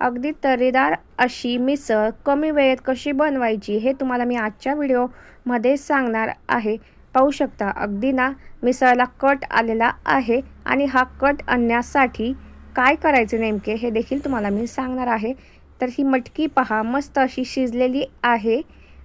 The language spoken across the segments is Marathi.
अगदी तर्रीदार अशी मिसळ कमी वेळेत कशी बनवायची हे तुम्हाला मी आजच्या व्हिडिओमध्ये सांगणार आहे. पाहू शकता अगदी ना मिसळला कट आलेला आहे आणि हा कट आणण्यासाठी काय करायचे नेमके हे देखील तुम्हाला मी सांगणार आहे. तर ही मटकी पहा मस्त अशी शिजलेली आहे.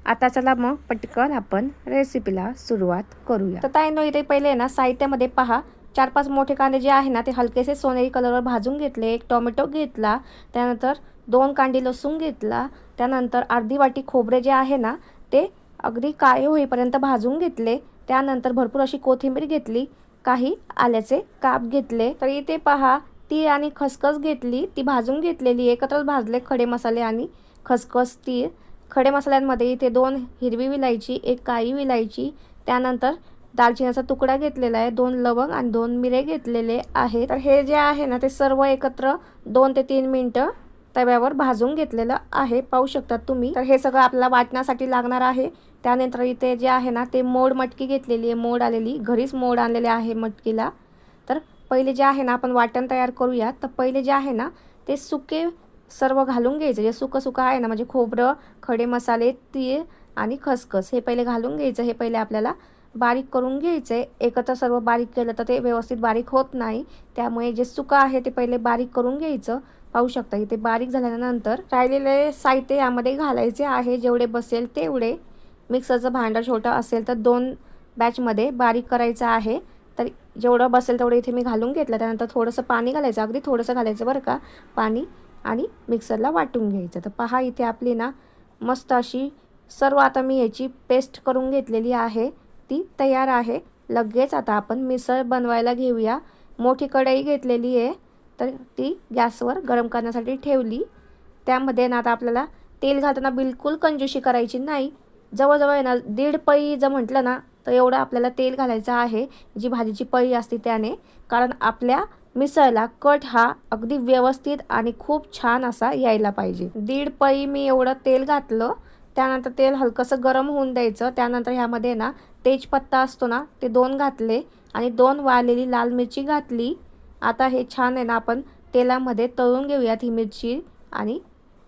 आता चला मग पटकन आपण रेसिपीला सुरुवात करूया. तर ताईनो इथे पहिले ना साहित्यामध्ये पहा. चार पाच मोठे कांदे जे आहे ना ते हलकेसे सोनेरी कलरवर भाजून घेतले एक टोमॅटो घेतला त्यानंतर दोन कांडी लसूण घेतला त्यानंतर अर्धी वाटी खोबरे जे आहे ना ते अगदी काळे होईपर्यंत भाजून घेतले त्यानंतर भरपूर अशी कोथिंबीर घेतली काही आल्याचे काप घेतले. तर इथे पहा ती आणि खसखस घेतली ती भाजून घेतलेली एकत्रच भाजले खडे मसाले आणि खसखस तीळ. खडे मसाल्यांमध्ये इथे दोन हिरवी विलायची एक काळी विलायची त्यानंतर दालचिनीचा तुकडा घेतलेला आहे दोन लवंग आणि दोन मिरे घेतलेले आहे तर हे जे आहे ना ते सर्व एकत्र दोन ते तीन मिनटं तव्यावर भाजून घेतलेलं आहे. पाहू शकतात तुम्ही. तर हे सगळं आपल्याला वाटण्यासाठी लागणार आहे. त्यानंतर इथे जे आहे ना ते मोड मटकी घेतलेली आहे. मोड आलेली घरीच मोड आणलेले आहे मटकीला. तर पहिले जे आहे ना आपण वाटण तयार करूया तर पहिले जे आहे ना ते सुके सर्व घालून घ्यायचं. जे सुकं सुकं आहे ना म्हणजे खोबरं खडे मसाले तीळ आणि खसखस हे पहिले घालून घ्यायचं. हे पहिले आपल्याला बारीक करून घ्यायचे. एकत्र सर्व बारीक केलं तर ते व्यवस्थित बारीक होत नाही. त्यामुळे जे सुकं आहे ते पहिले बारीक करून घ्यायचं. पाहू शकता इथे बारीक झाल्यानंतर राहिलेले साहित्य यामध्ये घालायचे आहे. जेवढे बसेल तेवढे. मिक्सरचं भांडं छोटं असेल तर दोन बॅचमध्ये बारीक करायचं आहे. तर जेवढं बसेल तेवढं इथे मी घालून घेतलं. त्यानंतर थोडंसं पाणी घालायचं. अगदी थोडंसं घालायचं बरं का. पाणी आणि मिक्सरला वाटून घ्यायचं. तर पहा इथे आपली ना मस्त अशी सर्व आता मी याची पेस्ट करून घेतलेली आहे. ती तयार आहे. लगेच आता आपण मिसळ बनवायला घेऊया. मोठी कढई घेतलेली आहे. तर ती गॅसवर गरम करण्यासाठी ठेवली. त्यामध्ये ना आता आपल्याला तेल घालताना बिलकुल कंजूशी करायची नाही. जवळजवळ आहे ना दीड पळी जर म्हटलं ना तर एवढं आपल्याला तेल घालायचं आहे. जी भाजीची पळी असते त्याने. कारण आपल्या मिसळला कट हा अगदी व्यवस्थित आणि खूप छान असा यायला पाहिजे. दीड पळी मी एवढं तेल घातलं. त्यानंतर तेल हलकंसं गरम होऊन द्यायचं. त्यानंतर ह्यामध्ये ना तेजपत्ता असतो ना ते दोन घातले आणि दोन वाळलेली लाल मिरची घातली. आता हे छान आहे ना आपण तेलामध्ये तळून घेऊयात ही मिरची आणि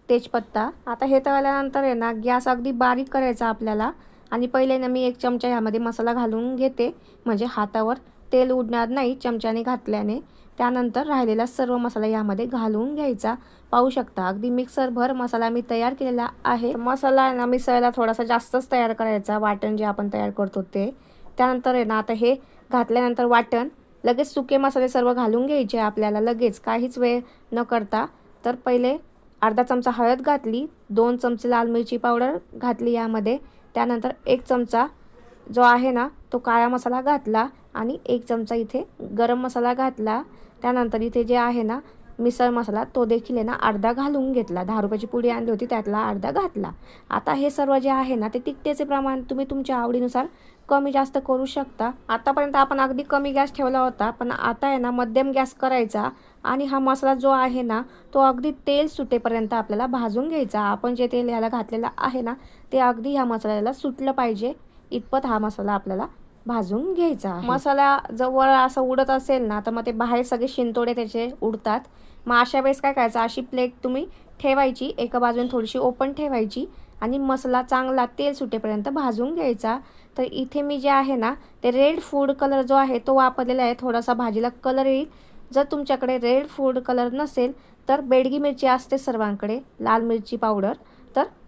तेजपत्ता. आता हे तळल्यानंतर आहे ना गॅस अगदी बारीक करायचा आपल्याला. आणि पहिले ना मी एक चमचा ह्यामध्ये मसाला घालून घेते. म्हणजे हातावर तेल उडणार नाही चमच्याने घातल्याने. त्यानंतर राहिलेला सर्व मसाला यामध्ये घालून घ्यायचा. पाहू शकता अगदी मिक्सरभर मसाला मी तयार केलेला आहे. मसाला आहे ना मिसळायला थोडासा जास्तच तयार करायचा वाटण जे आपण तयार करतो ते. त्यानंतर आहे ना आता हे घातल्यानंतर वाटण लगेच सुके मसाले सर्व घालून घ्यायचे आपल्याला लगेच काहीच वेळ न करता. तर पहिले अर्धा चमचा हळद घातली दोन चमचे लाल मिरची पावडर घातली यामध्ये. त्यानंतर एक चमचा जो आहे ना तो काळा मसाला घातला आणि एक चमचा इथे गरम मसाला घातला. त्यानंतर इथे जे आहे ना मिसळ मसाला तो देखील आहे ना अर्धा घालून घेतला. दहा रुपयाची पुडी आणली होती त्यातला अर्धा घातला. आता हे सर्व जे आहे ना ते तिखटेचे प्रमाण तुम्ही तुमच्या आवडीनुसार कमी जास्त करू शकता. आतापर्यंत आपण अगदी कमी गॅस ठेवला होता पण आता आहे ना मध्यम गॅस करायचा आणि हा मसाला जो आहे ना तो अगदी तेल सुटेपर्यंत आपल्याला भाजून घ्यायचा. आपण जे तेल ह्याला घातलेलं आहे ना ते अगदी ह्या मसाल्याला सुटलं पाहिजे. इतपत हा मसाला आपल्याला भाजून घ्यायचा मसाला जवळ असं उडत असेल ना तर मग ते बाहेर सगळे शिंतोडे त्याचे उडतात. मग अशा वेळेस काय करायचं अशी प्लेट तुम्ही ठेवायची एका बाजूने थोडीशी ओपन ठेवायची आणि मसाला चांगला तेल सुटेपर्यंत भाजून घ्यायचा. तर इथे मी जे आहे ना ते रेड फूड कलर जो आहे तो वापरलेला आहे. थोडासा भाजीला कलर येईल. जर तुमच्याकडे रेड फूड कलर नसेल तर बेडगी मिरची असते सर्वांकडे लाल मिरची पावडर.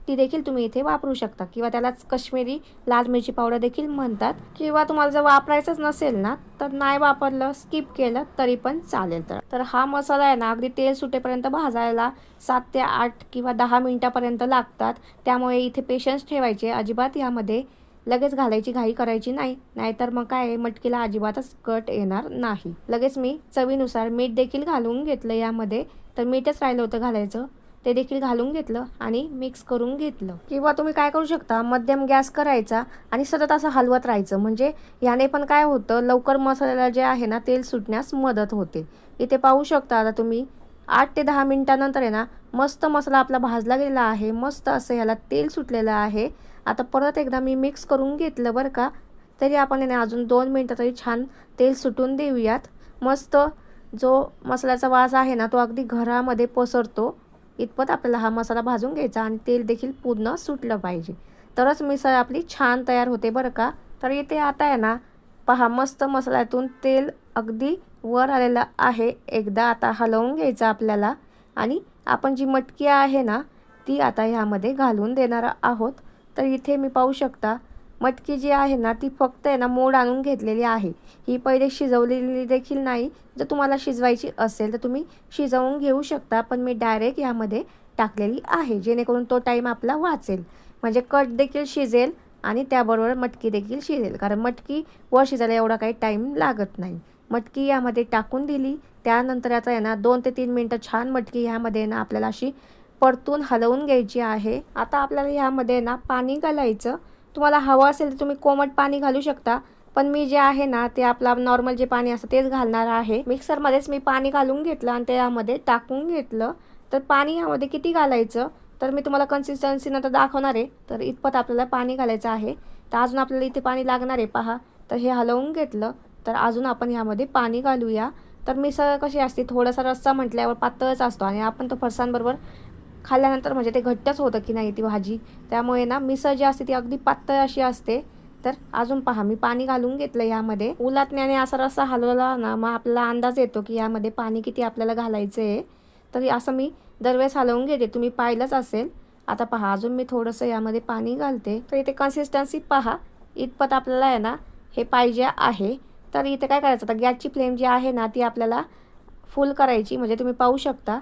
ती देखील तुम्ही इथे वापरू शकता. किंवा त्यालाच काश्मीरी लाल मिरची पावडर देखील म्हणतात. किंवा तुम्हाला जर वापरायचंच नसेल ना तर नाही वापरलं स्किप केलं तरी पण चालेल. तर तर हा मसाला आहे ना अगदी तेल सुटेपर्यंत भाजायला सात ते आठ किंवा दहा मिनटापर्यंत लागतात. त्यामुळे इथे पेशन्स ठेवायचे अजिबात यामध्ये लगेच घालायची घाई करायची नाही. नाहीतर मग काय मटकीला अजिबातच कट येणार नाही. लगेच मी चवीनुसार मीठ देखील घालून घेतलं यामध्ये. तर मीठच राहिलं होतं घालायचं. ते देखील घालून घेतलं आणि मिक्स करून घेतलं. किंवा तुम्ही काय करू शकता मध्यम गॅस करायचा आणि सतत असं हलवत राहायचं. म्हणजे याने पण काय होतं लवकर मसाल्याला जे आहे ना तेल सुटण्यास मदत होते. इथे पाहू शकता आता तुम्ही आठ ते दहा मिनटानंतर आहे ना मस्त मसाला आपला भाजला गेलेला आहे. मस्त असं ह्याला तेल सुटलेलं आहे. आता परत एकदा मी मिक्स करून घेतलं बरं का. तरी आपण याने अजून दोन मिनटं तरी छान तेल सुटून देऊयात. मस्त जो मसाल्याचा वास आहे ना तो अगदी घरामध्ये पसरतो. इतपत आपल्याला हा मसाला भाजून घ्यायचा आणि तेल देखील पूर्ण सुटलं पाहिजे. तरच मिसळ आपली छान तयार होते बरं का? तर इथे आता आहे ना पहा मस्त मसाल्यातून तेल अगदी वर आलेलं आहे. एकदा आता हलवून घ्यायचं आपल्याला आणि आपण जी मटकी आहे ना ती आता ह्यामध्ये घालून देणार आहोत. तर इथे मी पाहू शकता मटकी जी आहे ना ती फक्त आहे ना मोड आणून घेतलेली आहे. ही पहिले शिजवलेली देखील नाही. जर तुम्हाला शिजवायची असेल तर तुम्ही शिजवून घेऊ शकता पण मी डायरेक्ट यामध्ये टाकलेली आहे जेणेकरून तो टाईम आपला वाचेल. म्हणजे कट देखील शिजेल आणि त्याबरोबर मटकी देखील शिजेल. कारण मटकी वर शिजायला एवढा काही टाईम लागत नाही. मटकी यामध्ये टाकून दिली. त्यानंतर आता आहे ना दोन ते तीन मिनटं छान मटकी ह्यामध्ये ना आपल्याला अशी परतून हलवून घ्यायची आहे. आता आपल्याला ह्यामध्ये ना पाणी घालायचं. तुम्हाला हवं असेल तर तुम्ही कोमट पाणी घालू शकता. पण मी जे आहे ना ते आपलं नॉर्मल जे पाणी असतं तेच घालणार आहे. मिक्सरमध्येच मी पाणी घालून घेतलं आणि त्यामध्ये टाकून घेतलं. तर पाणी यामध्ये किती घालायचं? तर मी तुम्हाला कन्सिस्टन्सी नंतर दाखवणार आहे. तर इतपत आपल्याला पाणी घालायचं आहे. तर अजून आपल्याला इथे पाणी लागणार आहे पहा. तर हे हलवून घेतलं. तर अजून आपण ह्यामध्ये पाणी घालूया. तर मिसळ कशी असते? थोडासा रस्सा म्हटल्यावर पातळच असतो आणि आपण तो फरसांबरोबर खाल्ल्यानंतर म्हणजे ते घट्टच होतं की नाही ती भाजी. त्यामुळे ना मिसळ जी असते ती अगदी पातळ अशी असते. तर अजून पहा मी पाणी घालून घेतलं यामध्ये. उलाटण्याने असा रस्सा हलवला ना मग आपला अंदाज येतो की यामध्ये पाणी किती आपल्याला घालायचं आहे. तर असं मी दरवेळेस हलवून घेते. तुम्ही पाहिलंच असेल. आता पहा अजून मी थोडंसं यामध्ये पाणी घालते. तर इथे कन्सिस्टन्सी पहा. इतपत आपल्याला आहे ना हे पाहिजे आहे. तर इथे काय करायचं? आता गॅसची फ्लेम जी आहे ना ती आपल्याला फुल करायची. म्हणजे तुम्ही पाहू शकता.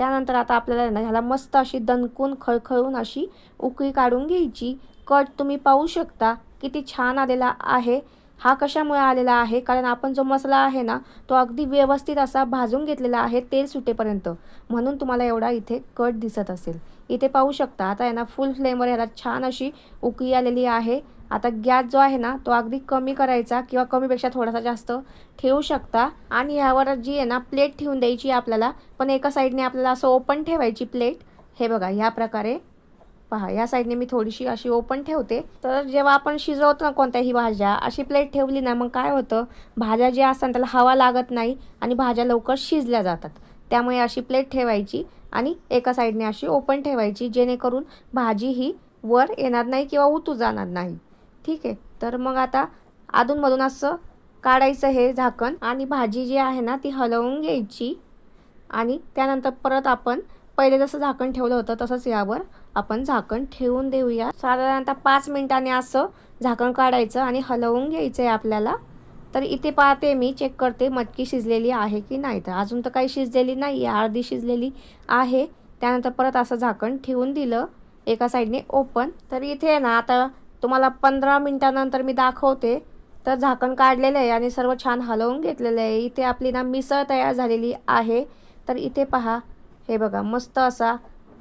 त्यानंतर आता आपल्याला ना ह्याला मस्त अशी दणकून खळखळून अशी उकळी काढून घ्यायची. कट तुम्ही पाहू शकता किती छान आलेला आहे. हा कशामुळे आलेला आहे? कारण आपण जो मसाला आहे ना तो अगदी व्यवस्थित असा भाजून घेतलेला आहे तेल सुटेपर्यंत. म्हणून तुम्हाला एवढा इथे कट दिसत असेल. इथे पाहू शकता आता यांना फुल फ्लेमवर ह्याला छान अशी उकळी आलेली आहे. आता गॅस जो आहे ना तो अगदी कमी करायचा किंवा कमीपेक्षा थोडासा जास्त ठेवू शकता. आणि ह्यावर जी आहे ना प्लेट ठेवून द्यायची आपल्याला पण एका साईडने आपल्याला असं ओपन ठेवायची प्लेट. हे बघा ह्या प्रकारे. पहा या साईडने मी थोडीशी अशी ओपन ठेवते. तर जेव्हा आपण शिजवतो ना कोणत्याही भाज्या अशी प्लेट ठेवली ना मग काय होतं? भाज्या ज्या असतात त्याला हवा लागत नाही आणि भाज्या लवकर शिजल्या जातात. त्यामुळे अशी प्लेट ठेवायची आणि एका साईडने अशी ओपन ठेवायची जेणेकरून भाजी ही वर येणार नाही किंवा उतू जाणार नाही. ठीक आहे. तर मग आता अधूनमधून असं काढायचं हे झाकण आणि भाजी जी आहे ना ती हलवून घ्यायची. आणि त्यानंतर परत आपण पहिले जसं झाकण ठेवलं होतं तसंच यावर आपण झाकण ठेवून देऊया. साधारणतः पाच मिनिटांनी असं झाकण काढायचं आणि हलवून घ्यायचं आहे आपल्याला. तर इथे पाहते मी चेक करते मटकी शिजलेली आहे की नाही. तर अजून तर काही शिजलेली नाही आहे अर्धी शिजलेली आहे. त्यानंतर परत असं झाकण ठेवून दिलं. एका साईडने ओपन तर इथे ना आता तुम्हाला पंधरा मिनटानंतर मी दाखवते. तर झाकण काढलेलं आहे आणि सर्व छान हलवून घेतलेलं आहे. इथे आपली ना मिसळ तयार झालेली आहे. तर इथे पहा. हे बघा मस्त असा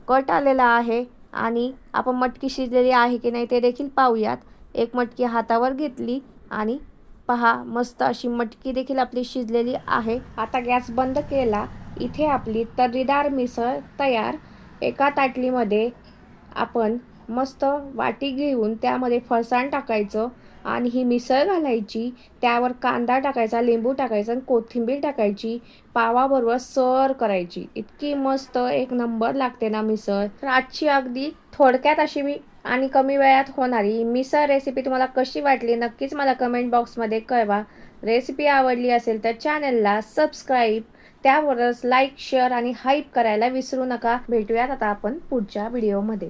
कट आलेला आहे आणि आपण मटकी शिजलेली आहे की नाही ते देखील पाहूयात. एक मटकी हातावर घेतली आणि पहा मस्त अशी मटकी देखील आपली शिजलेली आहे. आता गॅस बंद केला. इथे आपली तर्रीदार मिसळ तयार. एका ताटलीमध्ये आपण मस्त वाटी घेऊन त्यामध्ये फरसाण टाकायचं आणि ही मिसळ घालायची. त्यावर कांदा टाकायचा लिंबू टाकायचा आणि कोथिंबीर टाकायची. पावाबरोबर सर करायची. इतकी मस्त एक नंबर लागते ना मिसळ. तर आजची अगदी थोडक्यात अशी मी आणि कमी वेळात होणारी मिसळ रेसिपी तुम्हाला कशी वाटली नक्कीच मला कमेंट बॉक्समध्ये कळवा. रेसिपी आवडली असेल तर चॅनलला सबस्क्राईब त्यावरच लाईक शेअर आणि हाईप करायला विसरू नका. भेटूयात आता आपण पुढच्या व्हिडिओमध्ये